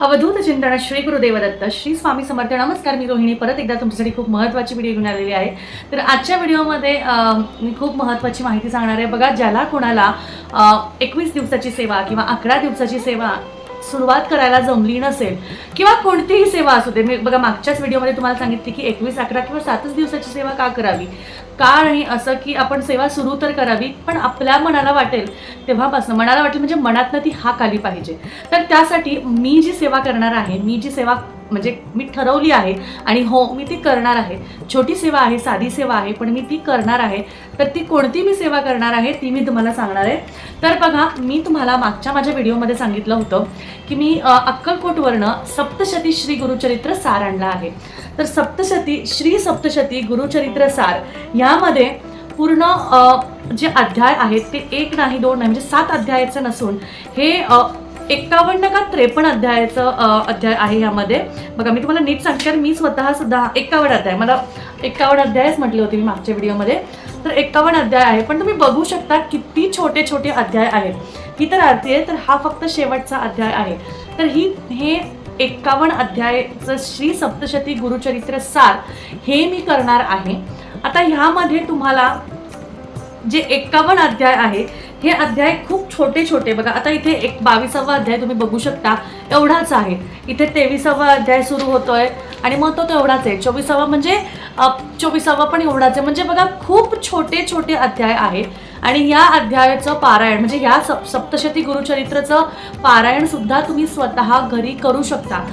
अवधूत चिंतन श्री गुरुदेव दत्त श्री स्वामी समर्थ. नमस्कार मी रोहिणी. परत एकदा तुमच्यासाठी खूप महत्त्वाची व्हिडिओ घेऊन आलेली आहे. तर आजच्या व्हिडिओमध्ये मी खूप महत्त्वाची माहिती सांगणार आहे. बघा ज्याला कोणाला एकवीस दिवसाची सेवा किंवा अकरा दिवसाची सेवा सुरुवात करायला जमली नसेल किंवा कोणतीही सेवा असू दे. मी बघा मागच्याच व्हिडिओमध्ये तुम्हाला सांगितले की एकवीस अकरा किंवा सातच दिवसाची सेवा का करावी? का नाही असं की आपण सेवा सुरू तर करावी पण आपल्या मनाला वाटेल तेव्हापासून. मनाला वाटेल म्हणजे मनातनं ती हाक आली पाहिजे. तर त्यासाठी मी जी सेवा करणार आहे मी जी सेवा म्हणजे मी ठरवली आहे आणि हो मी ती करणार आहे. छोटी सेवा आहे साधी सेवा आहे पण मी ती करणार आहे. तर ती कोणती मी सेवा करणार आहे ती मी तुम्हाला सांगणार आहे. तर बघा मी तुम्हाला मागच्या माझ्या व्हिडिओमध्ये सांगितलं होतं की मी अक्कलकोटवरनं सप्तशती श्री गुरुचरित्र सार आणला आहे. तर सप्तशती श्री सप्तशती गुरुचरित्र सार यामध्ये पूर्ण जे अध्याय आहेत ते एक नाही दोन नाही म्हणजे सात अध्यायाचं नसून हे एक्कावन्न का त्रेपन्न अध्यायाचं अध्याय आहे यामध्ये. बघा मी तुम्हाला नीट सांगते मी स्वतः सुद्धा एक्कावन्न अध्याय मला एक्कावन्न अध्यायच म्हटले होते मी मागच्या व्हिडिओमध्ये. तर एक्कावन्न अध्याय आहे पण तुम्ही बघू शकता किती छोटे छोटे अध्याय आहेत. ही तर आरती आहे तर हा फक्त शेवटचा अध्याय आहे. तर ही हे एक्कावन्न अध्यायचं श्री सप्तशती गुरुचरित्र सार हे मी करणार आहे. आता ह्यामध्ये तुम्हाला जे एक्कावन्न अध्याय आहे हे अध्याय खूप छोटे छोटे बघा आता इथे एक बावीसावा अध्याय तुम्ही बघू शकता. एवढाच आहे. इथे तेविसावा अध्याय सुरू होतोय आणि मग तो तेवढाच आहे. चोवीसावा म्हणजे चोवीसावा पण एवढाच आहे. म्हणजे बघा खूप छोटे छोटे अध्याय आहेत. आणि या अध्यायाचं पारायण म्हणजे या सप सप्तशती गुरुचरित्रचं पारायणसुद्धा तुम्ही स्वतः घरी करू शकता.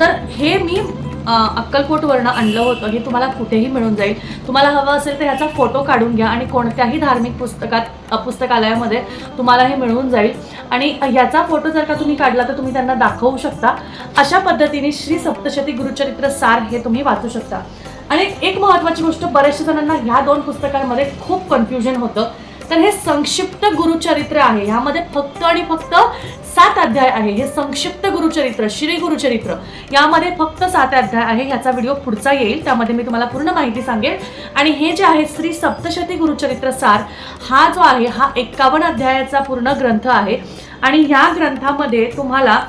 तर हे मी अक्कलकोटवरनं आणलं होतं. हे तुम्हाला कुठेही मिळून जाईल. तुम्हाला हवं असेल तर ह्याचा फोटो काढून घ्या आणि कोणत्याही धार्मिक पुस्तकात पुस्तकालयामध्ये तुम्हाला हे मिळून जाईल. आणि ह्याचा फोटो जर का तुम्ही काढला तर तुम्ही त्यांना दाखवू शकता. अशा पद्धतीने श्री सप्तशती गुरुचरित्र सार हे तुम्ही वाचू शकता. आणि एक महत्त्वाची गोष्ट बऱ्याचशा जणांना ह्या दोन पुस्तकांमध्ये खूप कन्फ्युजन होतं. तर हे संक्षिप्त गुरुचरित्र आहे. ह्यामध्ये फक्त आणि फक्त सात अध्याय आहे. हे संक्षिप्त गुरुचरित्र श्री गुरुचरित्र. यामध्ये फक्त सात अध्याय आहे. ह्याचा व्हिडिओ पुढचा येईल. त्यामध्ये मी तुम्हाला पूर्ण माहिती सांगेन. आणि हे जे आहे श्री सप्तशती गुरुचरित्र सार हा जो आहे हा एक्कावन्न अध्यायाचा पूर्ण ग्रंथ आहे. आणि ह्या ग्रंथामध्ये तुम्हाला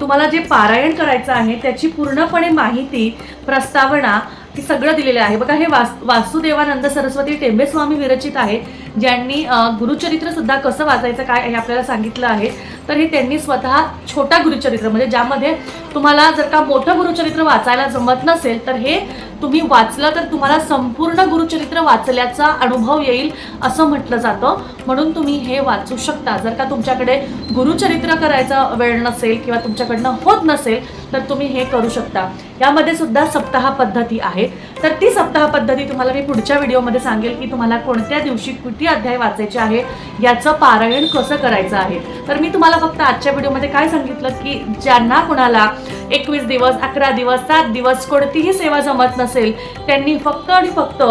तुम्हाला जे पारायण करायचं आहे त्याची पूर्णपणे माहिती प्रस्तावना हे सगळं दिलेलं आहे. बघा हे वास वासुदेवानंद सरस्वती टेंबे स्वामी विरचित आहे ज्यांनी गुरुचरित्र सुद्धा कसं वाचायचं काय हे आपल्याला सांगितलं आहे तर हे त्यांनी स्वतः छोटा गुरुचरित्र म्हणजे ज्यामध्ये तुम्हाला जर का मोठं गुरुचरित्र वाचायला जमत नसेल तर हे तुम्ही वाचलं तर तुम्हाला संपूर्ण गुरुचरित्र वाचल्याचा अनुभव येईल असं म्हटलं जातं. म्हणून तुम्ही हे वाचू शकता. जर का तुमच्याकडे गुरुचरित्र करायचा वेळ नसेल किंवा तुमच्याकडनं होत नसेल तर तुम्ही हे करू शकता. यामध्ये सुद्धा सप्ताह पद्धती आहे तर ती सप्ताह पद्धती तुम्हाला मी पुढच्या व्हिडिओमध्ये सांगेल की तुम्हाला कोणत्या दिवशी किती अध्याय वाचायचे आहे याचं पारायण कसं करायचं आहे? तर मी तुम्हाला फक्त आजच्या व्हिडिओमध्ये काय सांगितलं की ज्यांना कुणाला एकवीस दिवस अकरा दिवस सात दिवस कोणतीही सेवा जमत नसेल त्यांनी फक्त आणि फक्त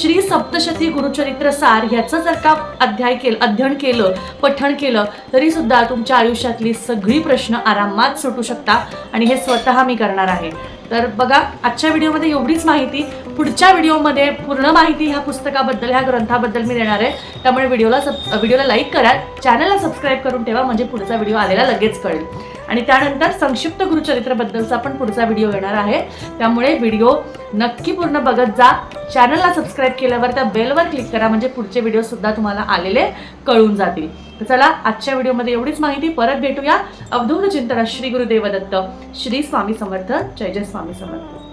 श्री सप्तशती गुरुचरित्र सार ह्याचं जर का अध्याय केलं अध्ययन केलं पठण केलं तरी सुद्धा तुमच्या आयुष्यातली सगळी प्रश्न आरामात सुटू शकता आणि हे स्वतः मी करणार आहे. तर बघा आजच्या व्हिडिओमध्ये एवढीच माहिती. पुढच्या व्हिडिओमध्ये पूर्ण माहिती ह्या पुस्तकाबद्दल ह्या ग्रंथाबद्दल मी देणार आहे. त्यामुळे व्हिडिओला सब व्हिडिओला लाईक करा. चॅनलला सबस्क्राईब करून ठेवा म्हणजे पुढचा व्हिडिओ आलेला लगेच कळेल. आणि त्यानंतर संक्षिप्त गुरुचरित्राबद्दलचा पण पुढचा व्हिडिओ येणार आहे. त्यामुळे व्हिडिओ नक्की पूर्ण बघत जा. चॅनलला सबस्क्राईब केल्यावर त्या बेलवर क्लिक करा म्हणजे पुढचे व्हिडिओ सुद्धा तुम्हाला आलेले कळून जातील. तर चला आजच्या व्हिडिओमध्ये एवढीच माहिती. परत भेटूया. अवधूत चिंतन श्री गुरुदेव दत्त श्री स्वामी समर्थ. जय जय स्वामी समर्थ.